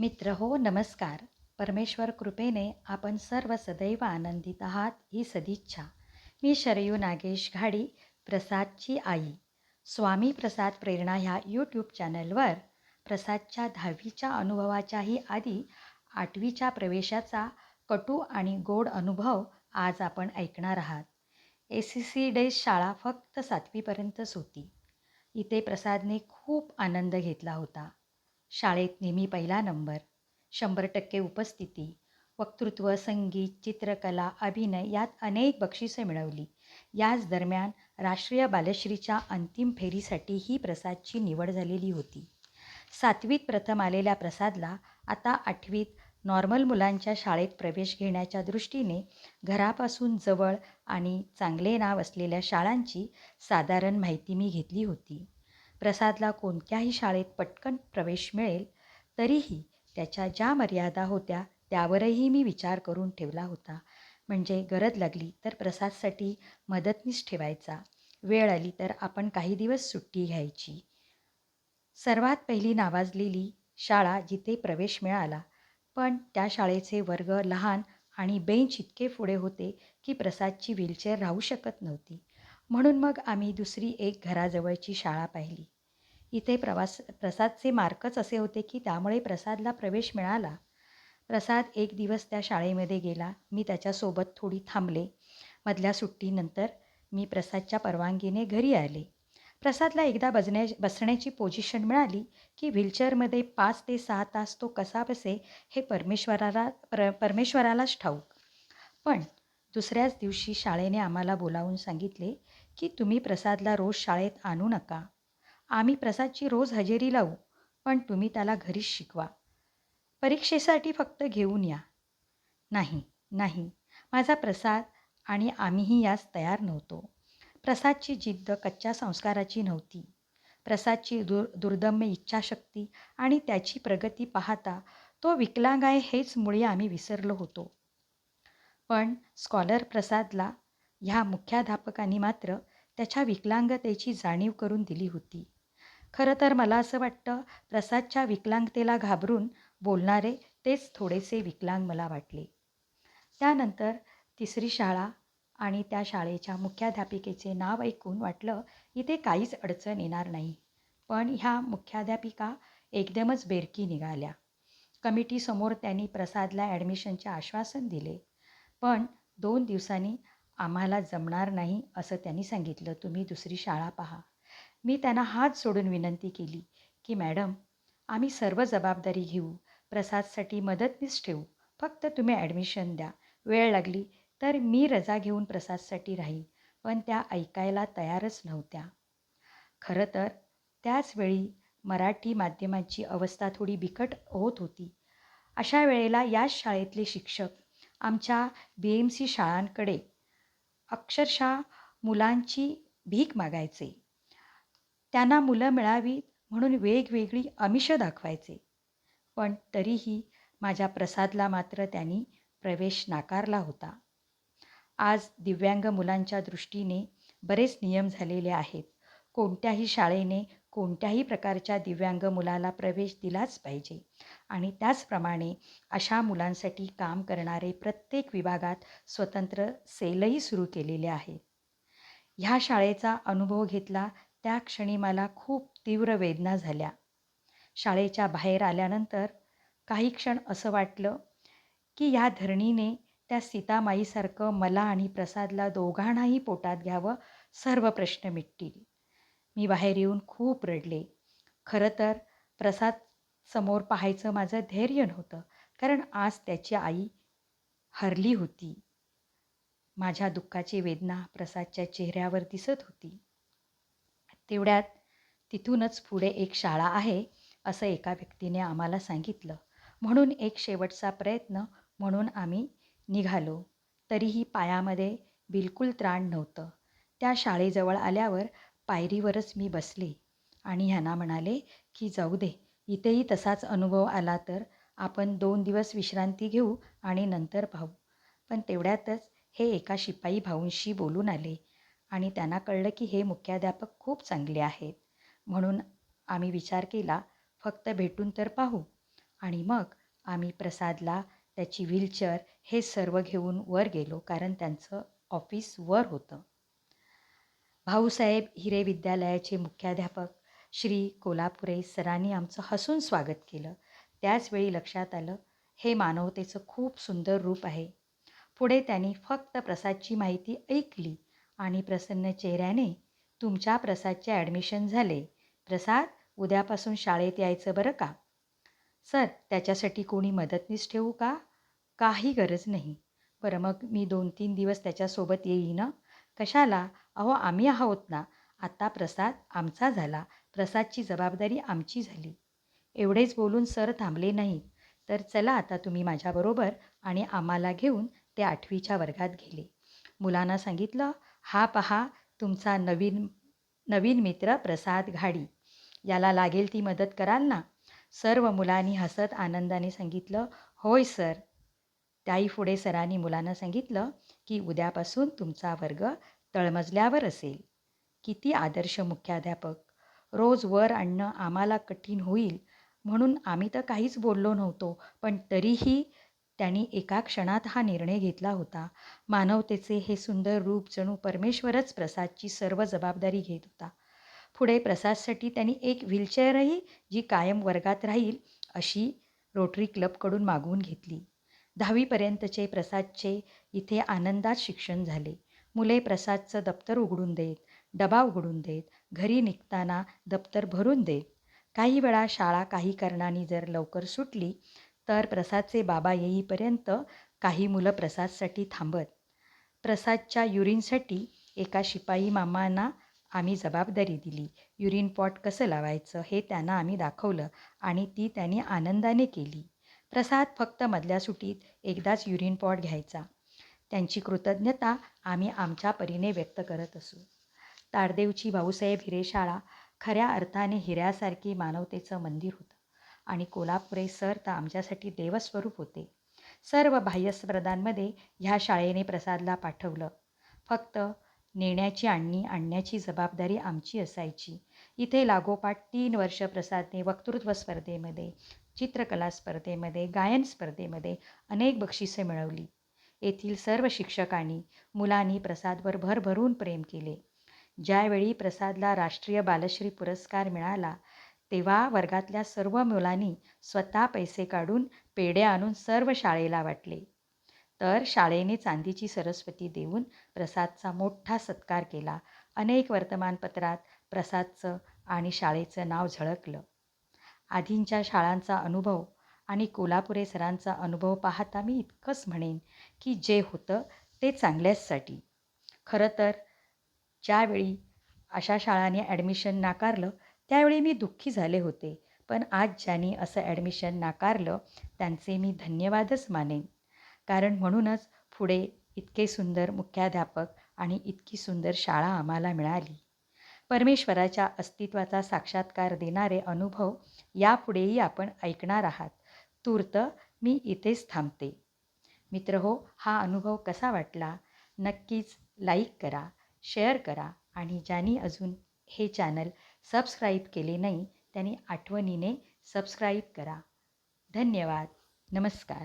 मित्र हो नमस्कार. परमेश्वर कृपेने आपण सर्व सदैव आनंदित आहात ही सदिच्छा. मी शरयू नागेश घाडी प्रसादची आई. स्वामी प्रसाद प्रेरणा ह्या यूट्यूब चॅनलवर प्रसादच्या दहावीच्या अनुभवाच्याही आधी आठवीच्या प्रवेशाचा कटू आणि गोड अनुभव आज आपण ऐकणार आहात. ए सी सी डेज शाळा फक्त सातवीपर्यंतच होती. इथे प्रसादने खूप आनंद घेतला होता. शाळेत नेहमी पहिला नंबर. शंभर टक्के उपस्थिती वक्तृत्व संगीत चित्रकला अभिनय यात अनेक बक्षिसं मिळवली. याच दरम्यान राष्ट्रीय बालश्रीच्या अंतिम फेरीसाठी ही प्रसादची निवड झालेली होती. सातवीत प्रथम आलेल्या प्रसादला आता आठवीत नॉर्मल मुलांच्या शाळेत प्रवेश घेण्याच्या दृष्टीने घरापासून जवळ आणि चांगले नाव असलेल्या शाळांची साधारण माहिती मी घेतली होती. प्रसादला कोणत्याही शाळेत पटकन प्रवेश मिळेल तरीही त्याच्या ज्या मर्यादा होत्या त्यावरही मी विचार करून ठेवला होता. म्हणजे गरज लागली तर प्रसादसाठी मदतनीस ठेवायचा. वेळ आली तर आपण काही दिवस सुट्टी घ्यायची. सर्वात पहिली नावाजलेली शाळा जिथे प्रवेश मिळाला. पण त्या शाळेचे वर्ग लहान आणि बेंच इतके पुढे होते की प्रसादची व्हीलचेअर राहू शकत नव्हती. म्हणून मग आम्ही दुसरी एक घराजवळची शाळा पाहिली. इथे प्रवास प्रसादचे मार्कच असे होते की त्यामुळे प्रसादला प्रवेश मिळाला. प्रसाद एक दिवस त्या शाळेमध्ये गेला. मी त्याच्यासोबत थोडी थांबले. मधल्या सुट्टीनंतर मी प्रसादच्या परवानगीने घरी आले. प्रसादला एकदा बजण्या बसण्याची पोझिशन मिळाली की व्हीलचेअरमध्ये पाच ते सहा तास तो कसा बसे हे परमेश्वराला पर परमेश्वरालाच ठाऊक. पण दुसऱ्याच दिवशी शाळेने आम्हाला बोलावून सांगितले की तुम्ही प्रसादला रोज शाळेत आणू नका. आम्ही प्रसादची रोज हजेरी लावू पण तुम्ही त्याला घरीच शिकवा. परीक्षेसाठी फक्त घेऊन या. नाही नाही. माझा प्रसाद आणि आम्हीही यास तयार नव्हतो. प्रसादची जिद्द कच्च्या संस्काराची नव्हती. प्रसादची दुर् दुर्दम्य इच्छाशक्ती आणि त्याची प्रगती पाहता तो विकलांग आहे हेच मुळे आम्ही विसरलो होतो. पण स्कॉलर प्रसादला ह्या मुख्याध्यापकांनी मात्र त्याच्या विकलांगतेची जाणीव करून दिली होती. खरं तर मला असं वाटतं प्रसादच्या विकलांगतेला घाबरून बोलणारे तेच थोडेसे विकलांग मला वाटले. त्यानंतर तिसरी शाळा आणि त्या शाळेच्या मुख्याध्यापिकेचे नाव ऐकून वाटलं इथे काहीच अडचण येणार नाही. पण ह्या मुख्याध्यापिका एकदमच बेरकी निघाल्या. कमिटीसमोर त्यांनी प्रसादला ॲडमिशनचे आश्वासन दिले. पण दोन दिवसांनी आम्हाला जमणार नाही असं त्यांनी सांगितलं. तुम्ही दुसरी शाळा पहा. मी त्यांना हात सोडून विनंती केली की मॅडम आम्ही सर्व जबाबदारी घेऊ. प्रसादसाठी मदतनीस ठेवू. फक्त तुम्ही ॲडमिशन द्या. वेळ लागली तर मी रजा घेऊन प्रसादसाठी राहीन पण त्या ऐकायला तयारच नव्हत्या. खरं तर त्याचवेळी मराठी माध्यमाची अवस्था थोडी बिकट होत होती. अशा वेळेला याच शाळेतले शिक्षक आमच्या बी एम सी शाळांकडे अक्षरशः मुलांची भीक मागायचे. त्यांना मुलं मिळावीत म्हणून वेगवेगळी आमिषं दाखवायचे. पण तरीही माझ्या प्रसादला मात्र त्यांनी प्रवेश नाकारला होता. आज दिव्यांग मुलांच्या दृष्टीने बरेच नियम झालेले आहेत. कोणत्याही शाळेने कोणत्याही प्रकारच्या दिव्यांग मुलाला प्रवेश दिलाच पाहिजे. आणि त्याचप्रमाणे अशा मुलांसाठी काम करणारे प्रत्येक विभागात स्वतंत्र सेलही सुरू केलेले आहे ह्या शाळेचा अनुभव घेतला त्या क्षणी मला खूप तीव्र वेदना झाल्या. शाळेच्या बाहेर आल्यानंतर काही क्षण असं वाटलं की ह्या धरणीने त्या सीतामाईसारखं मला आणि प्रसादला दोघांनाही पोटात घ्यावं सर्व प्रश्न मिटतील. मी बाहेर येऊन खूप रडले. खरं तर प्रसाद समोर पाहायचं माझं धैर्य नव्हतं. कारण आज त्याची आई हरली होती. माझ्या दुःखाची वेदना प्रसादच्या चेहऱ्यावर दिसत होती. तेवढ्यात तिथूनच पुढे एक शाळा आहे असं एका व्यक्तीने आम्हाला सांगितलं. म्हणून एक शेवटचा प्रयत्न म्हणून आम्ही निघालो. तरीही पायामध्ये बिलकुल त्राण नव्हतं. त्या शाळेजवळ आल्यावर पायरीवरच मी बसले आणि ह्यांना म्हणाले की जाऊ दे इथेही तसाच अनुभव आला तर आपण दोन दिवस विश्रांती घेऊ आणि नंतर पाहू. पण तेवढ्यातच हे एका शिपाई भाऊंशी बोलून आले आणि त्यांना कळलं की हे मुख्याध्यापक खूप चांगले आहेत. म्हणून आम्ही विचार केला फक्त भेटून तर पाहू आणि मग आम्ही प्रसादला त्याची व्हीलचेअर हे सर्व घेऊन वर गेलो कारण त्यांचं ऑफिस वर होतं. भाऊसाहेब हिरे विद्यालयाचे मुख्याध्यापक श्री कोल्हापुरे सरांनी आमचं हसून स्वागत केलं. त्याचवेळी लक्षात आलं हे मानवतेचं खूप सुंदर रूप आहे. पुढे त्यांनी फक्त प्रसादची माहिती ऐकली आणि प्रसन्न चेहऱ्याने तुमच्या प्रसादचे ॲडमिशन झाले. प्रसाद उद्यापासून शाळेत यायचं बरं का? सर त्याच्यासाठी कोणी मदतनीस ठेवू का? काही गरज नाही. बरं मग मी दोन तीन दिवस त्याच्यासोबत येईन? कशाला? अहो आम्ही आहोत ना. आत्ता प्रसाद आमचा झाला. प्रसादची जबाबदारी आमची झाली. एवढेच बोलून सर थांबले नाहीत तर चला आता तुम्ही माझ्याबरोबर आणि आम्हाला घेऊन ते आठवीच्या वर्गात गेले. मुलांना सांगितलं हा पहा तुमचा नवीन नवीन मित्र प्रसाद घाडी. याला लागेल ती मदत कराल ना? सर्व मुलांनी हसत आनंदाने सांगितलं होय सर. त्याही पुढे सरांनी मुलांना सांगितलं की उद्यापासून तुमचा वर्ग तळमजल्यावर असेल. किती आदर्श मुख्याध्यापक. रोज वर आणणं आम्हाला कठीण होईल. म्हणून आम्ही तर काहीच बोललो नव्हतो पण तरीही त्यांनी एका क्षणात हा निर्णय घेतला होता. मानवतेचे हे सुंदर रूप जणू परमेश्वरच प्रसादची सर्व जबाबदारी घेत होता. पुढे प्रसादसाठी त्यांनी एक व्हीलचेअरही जी कायम वर्गात राहील अशी रोटरी क्लबकडून मागवून घेतली. दहावीपर्यंतचे प्रसादचे इथे आनंदात शिक्षण झाले. मुले प्रसादचं दप्तर उघडून देत डबा उघडून देत घरी निघताना दप्तर भरून देत. काही वेळा शाळा काही कारणाने जर लवकर सुटली तर प्रसादचे बाबा येईपर्यंत काही मुलं प्रसादसाठी थांबत. प्रसादच्या युरिनसाठी एका शिपाई मामांना आम्ही जबाबदारी दिली. युरिन पॉट कसं लावायचं हे त्यांना आम्ही दाखवलं आणि ती त्यांनी आनंदाने केली. प्रसाद फक्त मधल्या सुटीत एकदाच युरिन पॉट घ्यायचा. त्यांची कृतज्ञता आम्ही आमच्या परीने व्यक्त करत असू. ताडदेवची भाऊसाहेब हिरे शाळा खऱ्या अर्थाने हिऱ्यासारखी मानवतेचं मंदिर होतं. आणि कोल्हापुरे सर तर आमच्यासाठी देवस्वरूप होते. सर्व बाह्यस्पर्धांमध्ये ह्या शाळेने प्रसादला पाठवलं. फक्त नेण्याची आणणी आणण्याची जबाबदारी आमची असायची. इथे लागोपाठ तीन वर्ष प्रसादने वक्तृत्व स्पर्धेमध्ये चित्रकला स्पर्धेमध्ये गायन स्पर्धेमध्ये अनेक बक्षिसे मिळवली. येथील सर्व शिक्षकांनी मुलांनी प्रसादवर भरभरून प्रेम केले. ज्यावेळी प्रसादला राष्ट्रीय बालश्री पुरस्कार मिळाला तेव्हा वर्गातल्या सर्व मुलांनी स्वतः पैसे काढून पेढे आणून सर्व शाळेला वाटले. तर शाळेने चांदीची सरस्वती देऊन प्रसादचा मोठा सत्कार केला. अनेक वर्तमानपत्रात प्रसादचं आणि शाळेचं नाव झळकलं. आधींच्या शाळांचा अनुभव आणि कोल्हापुरे सरांचा अनुभव पाहता मी इतकंच म्हणेन की जे होतं ते चांगल्याचसाठी. खरं तर ज्यावेळी अशा शाळांनी ॲडमिशन नाकारलं त्यावेळी मी दुःखी झाले होते. पण आज ज्यांनी असं ॲडमिशन नाकारलं त्यांचे मी धन्यवादच मानेन. कारण म्हणूनच पुढे इतके सुंदर मुख्याध्यापक आणि इतकी सुंदर शाळा आम्हाला मिळाली. परमेश्वराच्या अस्तित्वाचा साक्षात्कार देणारे अनुभव यापुढेही आपण ऐकणार आहात. तूर्त मी इथेच थांबते. मित्र हो हा अनुभव कसा वाटला? नक्कीच लाईक करा. शेअर करा आणि ज्यांनी अजून हे चॅनल सबस्क्राईब केले नाही त्यांनी आठवणीने सबस्क्राईब करा. धन्यवाद. नमस्कार.